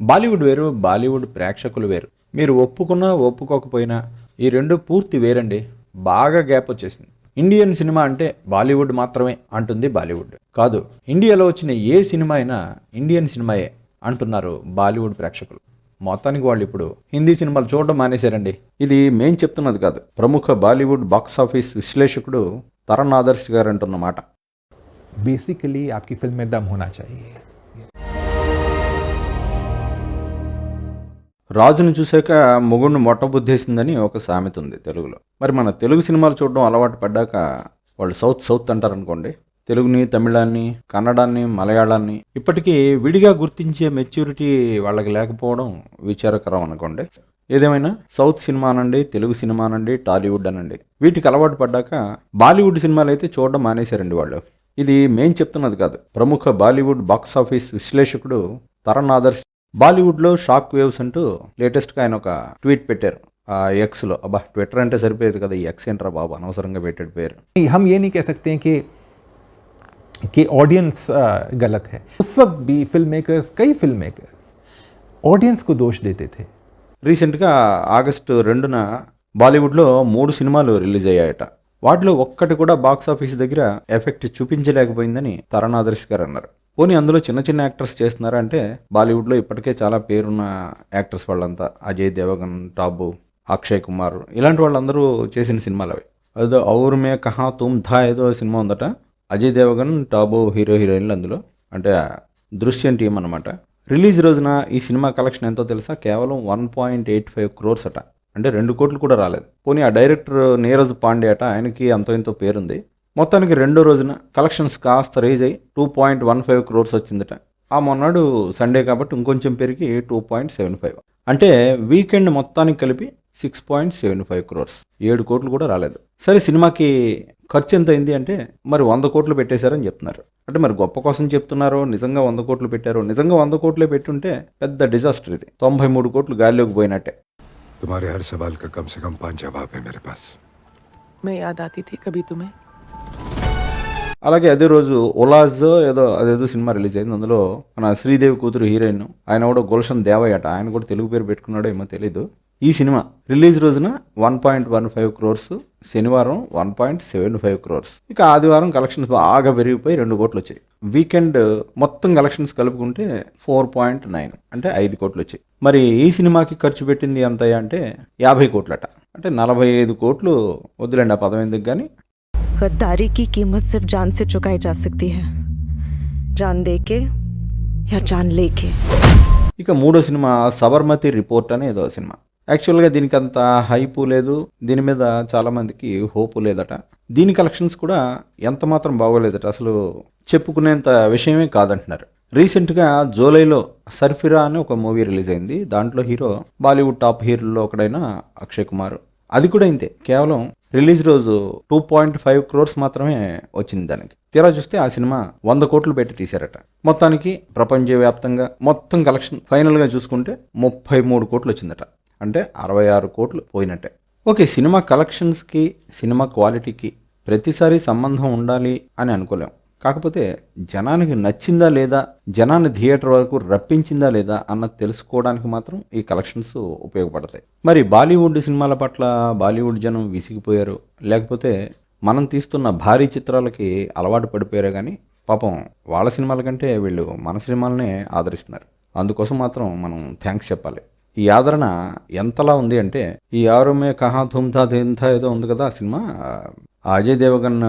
బాలీవుడ్ వేరు బాలీవుడ్ ప్రేక్షకులు వేరు. మీరు ఒప్పుకున్నా ఒప్పుకోకపోయినా ఈ రెండు పూర్తి వేరండి. బాగా గ్యాప్ వచ్చేసింది. ఇండియన్ సినిమా అంటే బాలీవుడ్ మాత్రమే అంటుంది బాలీవుడ్. కాదు ఇండియాలో వచ్చిన ఏ సినిమా అయినా ఇండియన్ సినిమాయే అంటున్నారు బాలీవుడ్ ప్రేక్షకులు. మొత్తానికి వాళ్ళు ఇప్పుడు హిందీ సినిమాలు చూడడం మానేశారండి. ఇది మేం చెప్తున్నది కాదు. ప్రముఖ బాలీవుడ్ బాక్స్ ఆఫీస్ విశ్లేషకుడు తరణ్ ఆదర్శ్ గారు అంటున్నమాట బేసికలీ ఆప్కి ఫిల్మ్ దమ్ హోనా చాయి రాజును చూశాక మొగుడిని మొట్టబుద్ధేసిందని ఒక సామెత ఉంది తెలుగులో. మరి మన తెలుగు సినిమాలు చూడడం అలవాటు పడ్డాక వాళ్ళు సౌత్ సౌత్ అంటారనుకోండి. తెలుగుని తమిళాన్ని కన్నడాన్ని మలయాళాన్ని ఇప్పటికీ విడిగా గుర్తించే మెచ్యూరిటీ వాళ్ళకి లేకపోవడం విచారకరం అనుకోండి. ఏదేమైనా సౌత్ సినిమా అనండి తెలుగు సినిమా అనండి టాలీవుడ్ అనండి. వీటికి అలవాటు పడ్డాక బాలీవుడ్ సినిమాలు అయితే చూడడం మానేశారండి వాళ్ళు. ఇది మేం చెప్తున్నది కాదు. ప్రముఖ బాలీవుడ్ బాక్స్ ఆఫీస్ విశ్లేషకుడు తరణ్ ఆదర్శ్ బాలీవుడ్లో షాక్ వేవ్స్ అంటూ లేటెస్ట్గా ఆయన ఒక ట్వీట్ పెట్టారు ఆ ఎక్స్లో అబ్బా ట్విట్టర్ అంటే సరిపోయేది కదా ఈ ఎక్స్ ఏంట్రా బాబు అనవసరంగా పెట్టాడు పేరు नहीं, हम ये नहीं कह सकते हैं कि कि ऑडियंस गलत है उस वक्त भी फिल्म मेकर्स कई फिल्म मेकर्स ऑडियंस को दोष देते थे రీసెంట్గా ఆగస్టు రెండున బాలీవుడ్లో మూడు సినిమాలు రిలీజ్ అయ్యాయట వాటిలో ఒక్కటి కూడా బాక్స్ ఆఫీస్ దగ్గర ఎఫెక్ట్ చూపించలేకపోయిందని తరణ్ ఆదర్శ్ గారు అన్నారు పోనీ అందులో చిన్న చిన్న యాక్టర్స్ చేస్తున్నారంటే బాలీవుడ్లో ఇప్పటికే చాలా పేరున్న యాక్టర్స్ వాళ్ళంతా. అజయ్ దేవగన్ టాబు అక్షయ్ కుమార్. ఇలాంటి వాళ్ళందరూ చేసిన సినిమాలు అవి అదో ఔర్ మే కహా తుమ్ ధా ఏదో సినిమా ఉందట. అజయ్ దేవగన్ టాబు హీరో హీరోయిన్లు అందులో. అంటే దృశ్యం టీం అనమాట రిలీజ్ రోజున ఈ సినిమా కలెక్షన్ ఎంతో తెలుసా? కేవలం one point eight five crores అట. అంటే రెండు కోట్లు కూడా రాలేదు. పోనీ ఆ డైరెక్టర్ నీరజ్ పాండే అట. ఆయనకి అంతో ఇంతో పేరుంది. మొత్తానికి రెండో రోజున కలెక్షన్స్ కాస్త రేజ్ అయ్యి two point one five crores వచ్చిందట ఆ మొన్నాడు సండే కాబట్టి ఇంకొంచెం పెరిగి టూ పాయింట్ సెవెన్ ఫైవ్ అంటే వీకెండ్ మొత్తానికి కలిపి six point seven five crores ఏడు కోట్లు కూడా రాలేదు సరే సినిమాకి ఖర్చు ఎంత అయింది అంటే మరి వంద కోట్లు పెట్టేశారని చెప్తున్నారు అంటే మరి గొప్ప కోసం చెప్తున్నారో నిజంగా వంద కోట్లు పెట్టారో నిజంగా వంద కోట్లే పెట్టుంటే పెద్ద డిజాస్టర్ ఇది తొంభై మూడు కోట్లు గాలిలోకి పోయినట్టే तुम्हारे हर सवाल का कम से कम पांच जवाब है मेरे पास मैं याद आती थी कभी तुम्हें అలాగే అదే రోజు ఒలాజ్ ఏదో అదేదో సినిమా రిలీజ్ అయింది. అందులో మన శ్రీదేవి కూతురు హీరోయిన్ ఆయన కూడా గుల్షన్ దేవయ్య అట ఆయన కూడా తెలుగు పేరు పెట్టుకున్నాడో ఏమో తెలీదు. ఈ సినిమా రిలీజ్ రోజున one point one five crores శనివారం one point seven five crores. ఇక ఆదివారం కలెక్షన్స్ బాగా పెరిగిపోయి రెండు కోట్లు వచ్చాయి. వీకెండ్ మొత్తం కలెక్షన్స్ కలుపుకుంటే ఫోర్ పాయింట్ నైన్ అంటే ఐదు కోట్లు వచ్చాయి. మరి ఈ సినిమాకి ఖర్చు పెట్టింది ఎంత అంటే యాభై కోట్లట. అంటే నలభై ఐదు కోట్లు వద్దులేండి ఆ పదం ఎందుకు కానీ गद्दारी की कीमत सिर्फ जान से चुकाई जा सकती है जान दे के या जान लेके ఇక మూడో సినిమా సబర్మతి రిపోర్ట్ అనే ఏదో సినిమా యాక్చువల్గా దీనికి అంత హైపు లేదు దీని మీద చాలామందికి హోపు లేదట దీని కలెక్షన్స్ కూడా ఎంత మాత్రం బాగోలేదట అసలు చెప్పుకునేంత విషయమే కాదంటున్నారు రీసెంట్గా జూలైలో సర్ఫిరా అని ఒక మూవీ రిలీజ్ అయింది దాంట్లో హీరో బాలీవుడ్ టాప్ హీరోల్లో ఒకడైన అక్షయ్ కుమార్ అది కూడా ఇంతే కేవలం రిలీజ్ రోజు టూ పాయింట్ ఫైవ్ క్రోర్స్ మాత్రమే వచ్చింది దానికి. తీరా చూస్తే ఆ సినిమా వంద కోట్లు పెట్టి తీశారట. మొత్తానికి ప్రపంచవ్యాప్తంగా మొత్తం కలెక్షన్ ఫైనల్గా చూసుకుంటే ముప్పై మూడు కోట్లు వచ్చిందట. అంటే అరవై ఆరు కోట్లు పోయినట్టే. ఓకే సినిమా కలెక్షన్స్కి సినిమా క్వాలిటీకి ప్రతిసారి సంబంధం ఉండాలి అని అనుకోలేం. కాకపోతే జనానికి నచ్చిందా లేదా జనాన్ని థియేటర్ వరకు రప్పించిందా లేదా అన్నది తెలుసుకోవడానికి మాత్రం ఈ కలెక్షన్స్ ఉపయోగపడతాయి. మరి బాలీవుడ్ సినిమాల పట్ల బాలీవుడ్ జనం విసిగిపోయారు. లేకపోతే మనం తీస్తున్న భారీ చిత్రాలకి అలవాటు పడిపోయారు కానీ పాపం వాళ్ళ సినిమాల కంటే వీళ్ళు మన సినిమాలనే ఆదరిస్తున్నారు. అందుకోసం మాత్రం మనం థ్యాంక్స్ చెప్పాలి. ఈ ఆదరణ ఎంతలా ఉంది అంటే ఈ ఆరుమే కహా ధూమ్ధా ధేంధా ఏదో ఉంది కదా cinema Ajay Devgan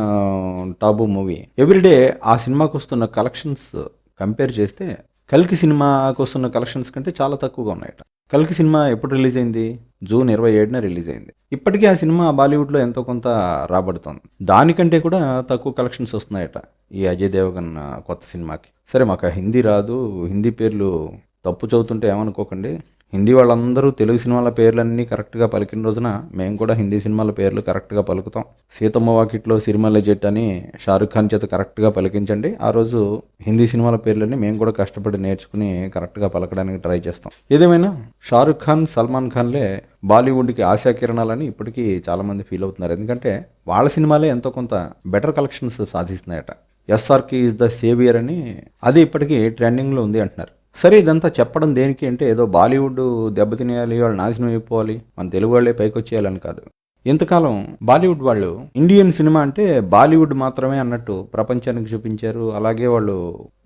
Tabu movie. Everyday ఆ సినిమాకి వస్తున్న కలెక్షన్స్ కంపేర్ చేస్తే కల్కి సినిమాకి వస్తున్న కలెక్షన్స్ కంటే చాలా తక్కువగా ఉన్నాయట. కల్కి సినిమా ఎప్పుడు రిలీజ్ అయింది? జూన్ ఇరవై ఏడున రిలీజ్ అయింది. ఇప్పటికీ ఆ సినిమా బాలీవుడ్లో ఎంతో కొంత రాబడుతోంది. దానికంటే కూడా తక్కువ కలెక్షన్స్ వస్తున్నాయట ఈ అజయ్ దేవగన్ కొత్త సినిమాకి. సరే మాకు ఆ హిందీ రాదు. హిందీ పేర్లు తప్పు చదువుతుంటే ఏమనుకోకండి. హిందీ వాళ్ళందరూ తెలుగు సినిమాల పేర్లన్నీ కరెక్ట్గా పలికిన రోజున మేము కూడా హిందీ సినిమాల పేర్లు కరెక్ట్గా పలుకుతాం. సీతమ్మ వాకిట్లో సిరిమల్ల జెట్ అని షారుఖ్ ఖాన్ చేత కరెక్ట్గా పలికించండి. ఆ రోజు హిందీ సినిమాల పేర్లన్నీ మేము కూడా కష్టపడి నేర్చుకుని కరెక్ట్గా పలకడానికి ట్రై చేస్తాం. ఏదేమైనా షారుఖ్ ఖాన్ సల్మాన్ ఖాన్లే బాలీవుడ్కి ఆశా కిరణాలని ఇప్పటికీ చాలామంది ఫీల్ అవుతున్నారు. ఎందుకంటే వాళ్ళ సినిమాలే ఎంతో కొంత బెటర్ కలెక్షన్స్ సాధిస్తున్నాయట. ఎస్ఆర్కి ఈజ్ ద సేవియర్ అని అది ఇప్పటికీ ట్రెండింగ్లో ఉంది అంటున్నారు. సరే ఇదంతా చెప్పడం దేనికి అంటే ఏదో బాలీవుడ్ దెబ్బతినేయాలి వాళ్ళు నాశనం అయిపోవాలి మన తెలుగు వాళ్ళే పైకొచ్చేయాలని కాదు. ఇంతకాలం బాలీవుడ్ వాళ్ళు ఇండియన్ సినిమా అంటే బాలీవుడ్ మాత్రమే అన్నట్టు ప్రపంచానికి చూపించారు అలాగే వాళ్ళు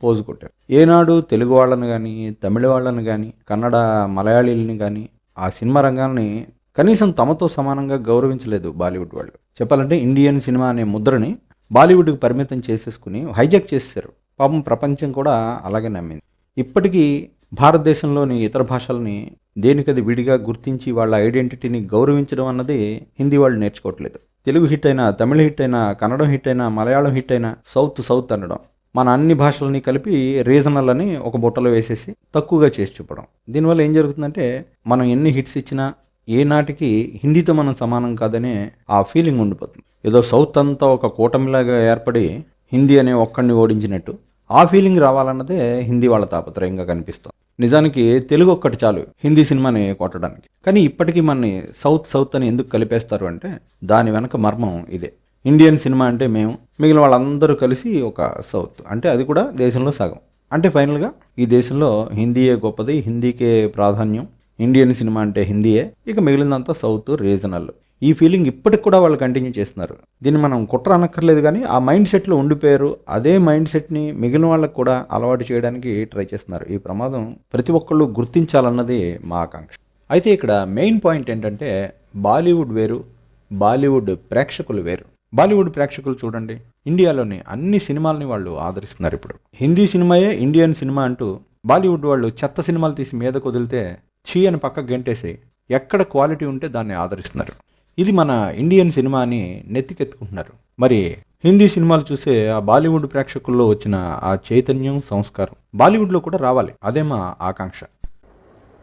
పోజు కొట్టారు. ఏనాడు తెలుగు వాళ్ళని కానీ తమిళ వాళ్ళని కానీ కన్నడ మలయాళీలని కానీ ఆ సినిమా రంగాన్ని కనీసం తమతో సమానంగా గౌరవించలేదు బాలీవుడ్ వాళ్ళు. చెప్పాలంటే ఇండియన్ సినిమా అనే ముద్రని బాలీవుడ్కి పరిమితం చేసేసుకుని హైజాక్ చేసేసారు పాపం ప్రపంచం కూడా అలాగే నమ్మింది. ఇప్పటికీ భారతదేశంలోని ఇతర భాషల్ని దేనికది విడిగా గుర్తించి వాళ్ళ ఐడెంటిటీని గౌరవించడం అన్నది హిందీ వాళ్ళు నేర్చుకోవట్లేదు. తెలుగు హిట్ అయినా తమిళ హిట్ అయినా కన్నడం హిట్ అయినా మలయాళం హిట్ అయినా సౌత్ సౌత్ అనడం మన అన్ని భాషలని కలిపి రీజనల్ అని ఒక బుట్టలో వేసేసి తక్కువగా చేసి చూపడం. దీనివల్ల ఏం జరుగుతుందంటే మనం ఎన్ని హిట్స్ ఇచ్చినా ఏ నాటికి హిందీతో మనం సమానం కాదనే ఆ ఫీలింగ్ ఉండిపోతుంది. ఏదో సౌత్ అంతా ఒక కూటమిలాగా ఏర్పడి హిందీ అనే ఒక్కడిని ఓడించినట్టు ఆ ఫీలింగ్ రావాలన్నదే హిందీ వాళ్ళ తాపత్రయంగా కనిపిస్తుంది. నిజానికి తెలుగు ఒక్కటి చాలు హిందీ సినిమాని కొట్టడానికి. కానీ ఇప్పటికీ మనని సౌత్ సౌత్ అని ఎందుకు కలిపేస్తారు అంటే దాని వెనక మర్మం ఇదే. ఇండియన్ సినిమా అంటే మేము మిగిలిన వాళ్ళందరూ కలిసి ఒక సౌత్. అంటే అది కూడా దేశంలో సగం. అంటే ఫైనల్గా ఈ దేశంలో హిందీయే గొప్పది హిందీకే ప్రాధాన్యం. ఇండియన్ సినిమా అంటే హిందీయే. ఇక మిగిలినంతా సౌత్ రీజనల్. ఈ ఫీలింగ్ ఇప్పటికి కూడా వాళ్ళు కంటిన్యూ చేస్తున్నారు. దీన్ని మనం కుట్ర అనక్కర్లేదు కానీ ఆ మైండ్ సెట్లో ఉండిపోయారు. అదే మైండ్ సెట్ని మిగిలిన వాళ్ళకు కూడా అలవాటు చేయడానికి ట్రై చేస్తున్నారు. ఈ ప్రమాదం ప్రతి ఒక్కళ్ళు గుర్తించాలన్నది మా ఆకాంక్ష. అయితే ఇక్కడ మెయిన్ పాయింట్ ఏంటంటే బాలీవుడ్ వేరు బాలీవుడ్ ప్రేక్షకులు వేరు. బాలీవుడ్ ప్రేక్షకులు చూడండి. ఇండియాలోని అన్ని సినిమాలని వాళ్ళు ఆదరిస్తున్నారు ఇప్పుడు. హిందీ సినిమాయే ఇండియన్ సినిమా అంటూ బాలీవుడ్ వాళ్ళు చెత్త సినిమాలు తీసి మీద కుదిలితే చీ అని పక్క గెంటేసి ఎక్కడ క్వాలిటీ ఉంటే దాన్ని ఆదరిస్తున్నారు. ఇది మన ఇండియన్ సినిమా అని నెత్తికెత్తుకుంటున్నారు మరి హిందీ సినిమాలు చూసే ఆ బాలీవుడ్ ప్రేక్షకుల్లో వచ్చిన ఆ చైతన్యం సంస్కారం బాలీవుడ్లో కూడా రావాలి అదే మా ఆకాంక్ష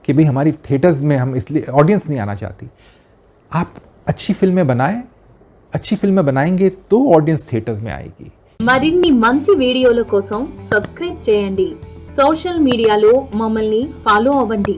कि भाई हमारी थिएटर्स में हम इसलिए ऑडियंस नहीं आना चाहती आप अच्छी फिल्में बनाएं अच्छी फिल्में बनाएंगे तो ऑडियंस थिएटर्स में आएगी మరిన్ని మంచి వీడియోల కోసం సబ్స్క్రైబ్ చేయండి సోషల్ మీడియాలో మమ్మల్ని ఫాలో అవ్వండి